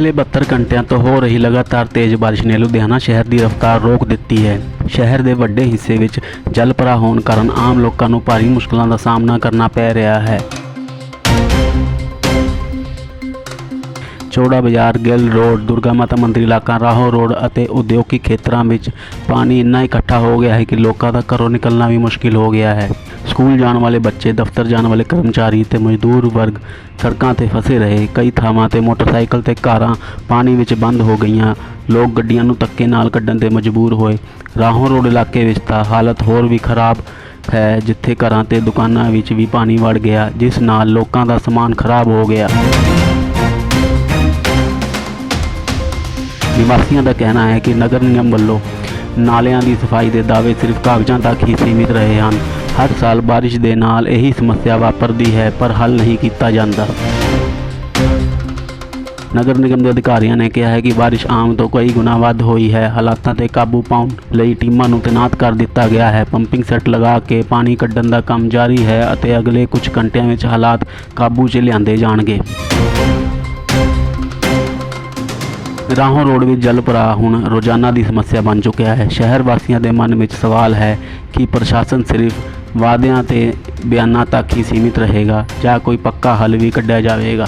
ਪਿਛਲੇ 72 ਘੰਟਿਆਂ ਤੋਂ ਹੋ ਰਹੀ ਲਗਾਤਾਰ ਤੇਜ਼ ਬਾਰਿਸ਼ ਨੇ ਲੁਧਿਆਣਾ ਸ਼ਹਿਰ ਦੀ ਰਫ਼ਤਾਰ ਰੋਕ ਦਿੱਤੀ ਹੈ। ਸ਼ਹਿਰ ਦੇ ਵੱਡੇ ਹਿੱਸੇ ਵਿੱਚ ਜਲ ਭਰਾ ਹੋਣ ਕਾਰਨ ਆਮ ਲੋਕਾਂ ਨੂੰ ਭਾਰੀ ਮੁਸ਼ਕਲਾਂ ਦਾ ਸਾਹਮਣਾ ਕਰਨਾ ਪੈ ਰਿਹਾ ਹੈ। ਚੌੜਾ ਬਾਜ਼ਾਰ, ਗਿੱਲ ਰੋਡ, ਦੁਰਗਾ ਮਾਤਾ ਮੰਦਿਰ ਇਲਾਕਾ, ਰਾਹੋਂ ਰੋਡ ਅਤੇ ਉਦਯੋਗਿਕ ਖੇਤਰਾਂ ਵਿੱਚ ਪਾਣੀ ਇੰਨਾ ਇਕੱਠਾ ਹੋ ਗਿਆ ਹੈ ਕਿ ਲੋਕਾਂ ਦਾ ਘਰੋਂ ਨਿਕਲਣਾ ਵੀ ਮੁਸ਼ਕਿਲ ਹੋ ਗਿਆ ਹੈ। ਸਕੂਲ ਜਾਣ ਵਾਲੇ ਬੱਚੇ, ਦਫ਼ਤਰ ਜਾਣ ਵਾਲੇ ਕਰਮਚਾਰੀ ਤੇ ਮਜ਼ਦੂਰ ਵਰਗ ਸੜਕਾਂ ਤੇ ਫਸੇ ਰਹੇ। ਕਈ ਥਾਵਾਂ ਤੇ ਮੋਟਰਸਾਈਕਲ ਤੇ ਕਾਰਾਂ ਪਾਣੀ ਵਿੱਚ ਬੰਦ ਹੋ ਗਈਆਂ। ਲੋਕ ਗੱਡੀਆਂ ਨੂੰ ਧੱਕੇ ਨਾਲ ਕੱਢਣ ਤੇ ਮਜਬੂਰ ਹੋਏ। ਰਾਹੋਂ ਰੋਡ ਇਲਾਕੇ ਵਿੱਚ ਤਾਂ ਹਾਲਤ ਹੋਰ ਵੀ ਖਰਾਬ ਹੈ, ਜਿੱਥੇ ਘਰਾਂ ਤੇ ਦੁਕਾਨਾਂ ਵਿੱਚ ਵੀ ਪਾਣੀ ਵੜ ਗਿਆ, ਜਿਸ ਨਾਲ ਲੋਕਾਂ ਦਾ ਸਮਾਨ ਖਰਾਬ ਹੋ ਗਿਆ। ਨਿਵਾਸੀਆਂ ਦਾ ਕਹਿਣਾ ਹੈ ਕਿ ਨਗਰ ਨਿਗਮ ਵੱਲੋਂ ਨਾਲਿਆਂ ਦੀ ਸਫ਼ਾਈ ਦੇ ਦਾਅਵੇ ਸਿਰਫ ਕਾਗਜ਼ਾਂ ਤੱਕ ਹੀ ਸੀਮਿਤ ਰਹੇ ਹਨ। ਹਰ ਸਾਲ ਬਾਰਿਸ਼ ਦੇ ਨਾਲ ਇਹੀ ਸਮੱਸਿਆ ਵਾਪਰਦੀ ਹੈ, ਪਰ ਹੱਲ ਨਹੀਂ ਕੀਤਾ ਜਾਂਦਾ। ਨਗਰ ਨਿਗਮ ਦੇ ਅਧਿਕਾਰੀਆਂ ਨੇ ਕਿਹਾ ਹੈ ਕਿ ਬਾਰਿਸ਼ ਆਮ ਤੋਂ ਕਈ ਗੁਣਾ ਵੱਧ ਹੋਈ ਹੈ। ਹਾਲਾਤਾਂ ਤੇ ਕਾਬੂ ਪਾਉਣ ਲਈ ਟੀਮਾਂ ਨੂੰ ਤੈਨਾਤ ਕਰ ਦਿੱਤਾ ਗਿਆ ਹੈ। ਪੰਪਿੰਗ ਸੈੱਟ ਲਗਾ ਕੇ ਪਾਣੀ ਕੱਢਣ ਦਾ ਕੰਮ ਜਾਰੀ ਹੈ ਅਤੇ ਅਗਲੇ ਕੁਝ ਘੰਟਿਆਂ ਵਿੱਚ ਹਾਲਾਤ ਕਾਬੂ 'ਚ ਲਿਆਂਦੇ ਜਾਣਗੇ। ਰਾਹੋਂ ਰੋਡ ਵਿੱਚ ਜਲ ਭਰਾ ਹੁਣ ਰੋਜ਼ਾਨਾ ਦੀ ਸਮੱਸਿਆ ਬਣ ਚੁੱਕਿਆ ਹੈ। ਸ਼ਹਿਰ ਵਾਸੀਆਂ ਦੇ ਮਨ ਵਿੱਚ ਸਵਾਲ ਹੈ ਕਿ ਪ੍ਰਸ਼ਾਸਨ ਸਿਰਫ ਵਾਅਦਿਆਂ ਤੇ ਬਿਆਨਾਂ ਤੱਕ ਹੀ ਸੀਮਿਤ ਰਹੇਗਾ ਜਾਂ ਕੋਈ ਪੱਕਾ ਹੱਲ ਵੀ ਕੱਢਿਆ ਜਾਵੇਗਾ।